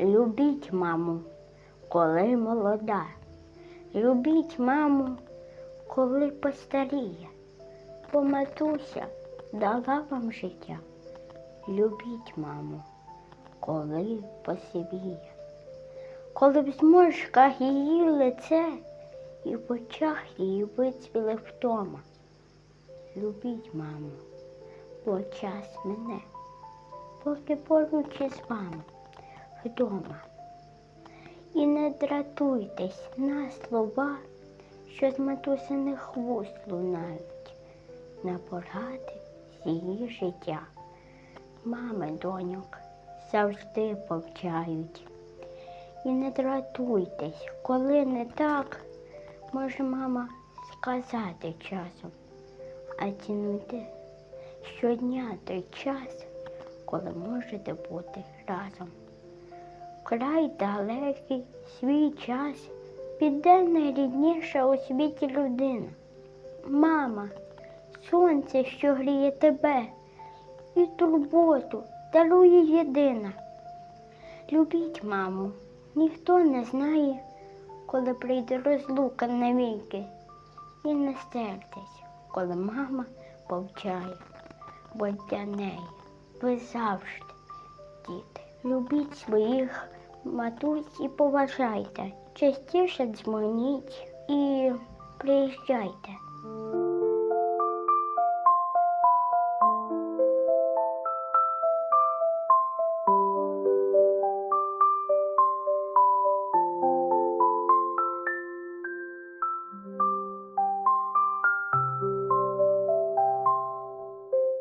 Любіть маму, коли молода. Любіть маму, коли постаріє, бо матуся дала вам життя. Любіть маму, коли посивіє, коли в зморшках її лице і в очах її вицвіли втома. Любіть маму, бо час мене, поки поруч із вами вдома. І не дратуйтесь на слова, що з матусиних вуст лунають, на поради з її життя. Мами доньок завжди повчають. І не дратуйтесь, коли не так, може мама сказати часом, а цінуйте щодня той час, коли можете бути разом. Край далекий свій час піде найрідніша у світі людина. Мама, сонце, що гріє тебе, і турботу дарує єдина. Любіть маму, ніхто не знає, коли прийде розлука навіки. І не стертесь, коли мама повчає, бо для неї ви завжди, діти. Любіть своїх матусь і поважайте. Частіше дзвоніть і приїжджайте.